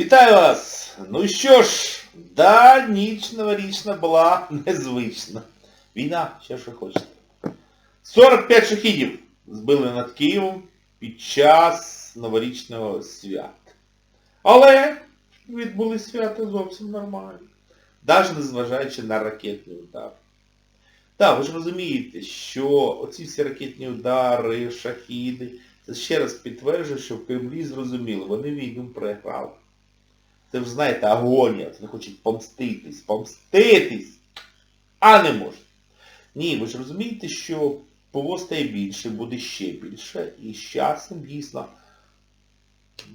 Вітаю вас! Ну що ж, да, ніч новорічна була незвична. Війна, ще що хочете. 45 шахідів збили над Києвом під час новорічного свята. Але відбули свято зовсім нормально. Навіть незважаючи на ракетний удар. Так, ви ж розумієте, що оці всі ракетні удари, шахіди, це ще раз підтверджує, що в Кремлі зрозуміли, вони війну програли. Це ж знаєте, агонія, вони хочуть помститись, помститись, а не можуть. Ні, ви ж розумієте, що ПВО стає більше, буде ще більше, і з часом дійсно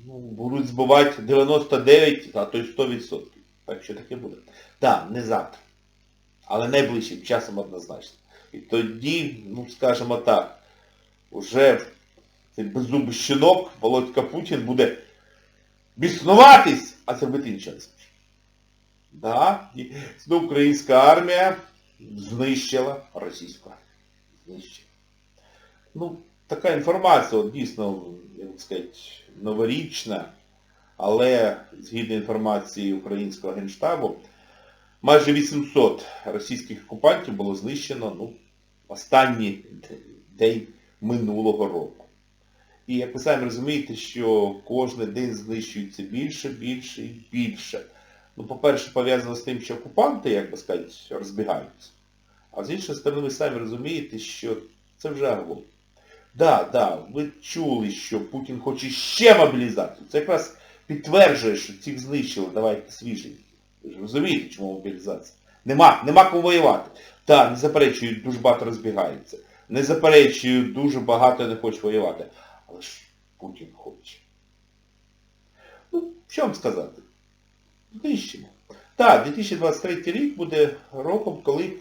ну, будуть збивати 99, а то й 100%. Так що таке буде. Так, не завтра. Але найближчим часом однозначно. І тоді, ну скажімо так, уже цей беззубий щенок Володька Путін буде біснуватись, а не зможе. Да? Знову українська армія знищила російську армію. Знищила. Ну, така інформація, от, дійсно, як сказати, новорічна, але згідно інформації українського генштабу, майже 800 російських окупантів було знищено ну, останній день минулого року. І як ви самі розумієте, що кожен день знищується більше, більше і більше. Ну, по-перше, пов'язано з тим, що окупанти, як би сказати, розбігаються. А з іншої сторони, ви самі розумієте, що це вже агон. Да, да, ви чули, що Путін хоче ще мобілізацію. Це якраз підтверджує, що цих знищили, давайте свіжі. Ви ж розумієте, чому мобілізація? Нема, нема кому воювати. Так, не заперечують, дуже багато розбігаються. Не заперечують, дуже багато не хочуть воювати. Але ж Путін хоче. Ну, що вам сказати? Знищимо. Так, 2023 рік буде роком, коли,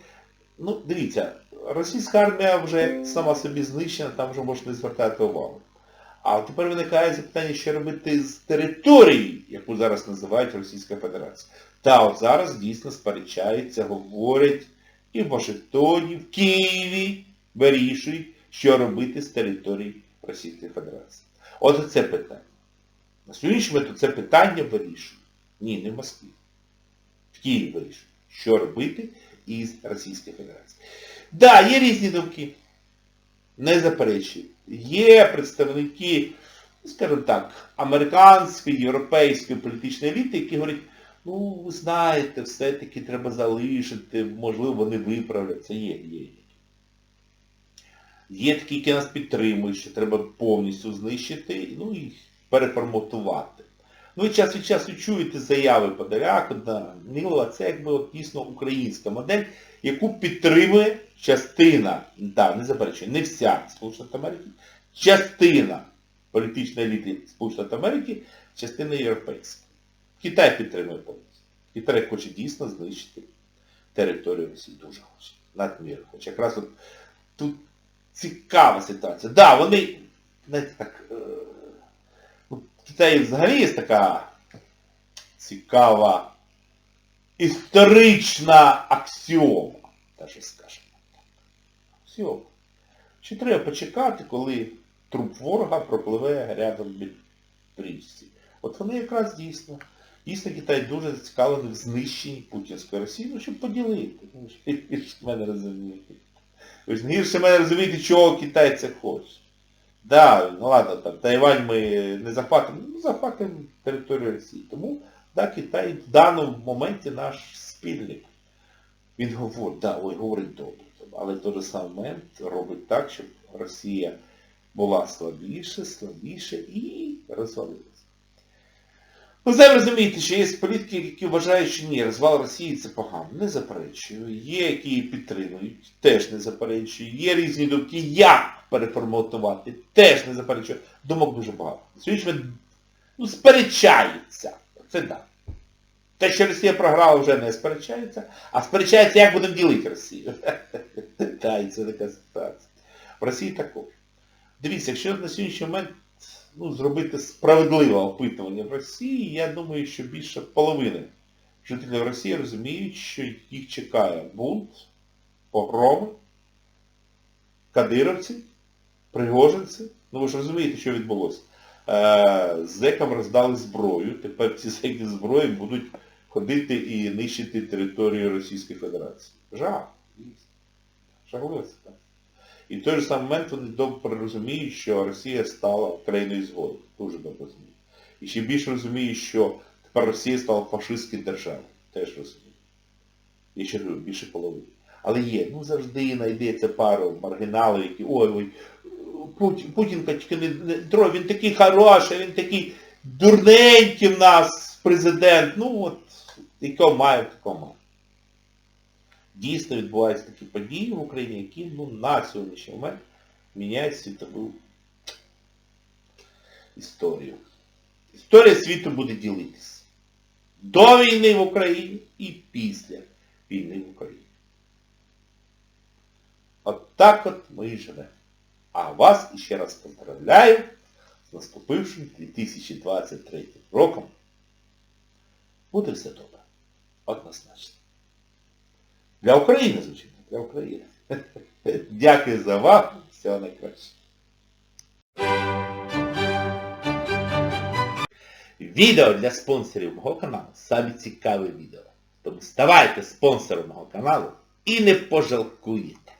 ну, дивіться, російська армія вже сама собі знищена, там вже можна не звертати увагу. А тепер виникає запитання, що робити з території, яку зараз називають Російська Федерація. Та от зараз дійсно сперечаються, говорять і в Вашингтоні, в Києві вирішують, що робити з території Російської Федерації. От це питання. На сьогоднішній момент це питання вирішують. Ні, не в Москві. В Києві вирішують, що робити із Російською Федерацією. Так, да, є різні думки. Не заперечую. Є представники, скажімо так, американської, європейської політичної еліти, які говорять, ну, ви знаєте, все-таки треба залишити, можливо, вони виправляться. Є, є. Є такі, які нас підтримують, що треба повністю знищити, ну і переформатувати. Ну ви час від часу чуєте заяви Подоляка, Нілова, це якби от дійсно українська модель, яку підтримує частина, да, не заперечую, не вся Сполучених Америки, частина політичної еліти Сполучених Америки, частина європейська. Китай підтримує повністю. Китай хоче дійсно знищити територію Росії. Дуже хоче. Надмір хоче. Якраз от тут цікава ситуація. Так, да, вони, знаєте, так, е, ну, в Китаї взагалі є така цікава історична аксіома, даже скажемо. Аксіома. Чи треба почекати, коли труп ворога пропливе рядом біля річці? От вони якраз дійсно. Дійсно Китай дуже зацікавлений в знищенні Путінської Росії, ну щоб поділити. Ну, ви ж мене розумієте. Ви ж гірше мене розумієте, чого Китай це хоче. Да, ну ладно, там, Тайвань ми не захватимо, ну захватимо територію Росії. Тому, да, Китай в даному моменті наш спільник. Він говорить, да, ой, говорить добре, але в той же самий момент робить так, щоб Росія була слабіше, слабіше і розвалилася. Ви самі розумієте, що є політики, які вважають, що ні, розвал Росії це погано. Не заперечую. Є, які її підтримують, теж не заперечую. Є різні думки, як переформатувати, теж не заперечую. Думок дуже багато. Сьогодні ну, сперечаються. Це так. Те, що Росія програла, вже не сперечається, а сперечається, як будемо ділити Росію. Так, і це така ситуація. В Росії також. Дивіться, якщо на сьогоднішній момент ну, зробити справедливе опитування в Росії, я думаю, що більше половини жителів Росії розуміють, що їх чекає бунт, погроми, кадировці, пригожинці. Ну ви ж розумієте, що відбулося. е, зекам роздали зброю. Тепер ці зеки зброї будуть ходити і нищити територію Російської Федерації. Жах. Жахливо це так. І в той же самий момент вони добре розуміють, що Росія стала країною згоди. Дуже добре розуміють. І ще більше розуміють, що тепер Росія стала фашистською державою. Теж розуміють. Я ще говорю, більше половини. Але є, ну завжди знайдеться пару маргіналів, які, ой, ой, Путін, Путін тільки не, не трой, він такий хороший, він такий дурненький в нас президент. Ну от, якого має, такого має. Дійсно відбуваються такі події в Україні, які ну, на сьогоднішній момент міняють світову історію. Історія світу буде ділитись. До війни в Україні і після війни в Україні. От так от ми і живемо. А вас іще раз поздравляю з наступившим 2023 роком. Буде все добре. Однозначно. Для України, звичайно, для України. Дякую за увагу. Всього найкраще. Відео для спонсорів мого каналу саме цікаве відео. Тому ставайте спонсором мого каналу і не пожалкуєте.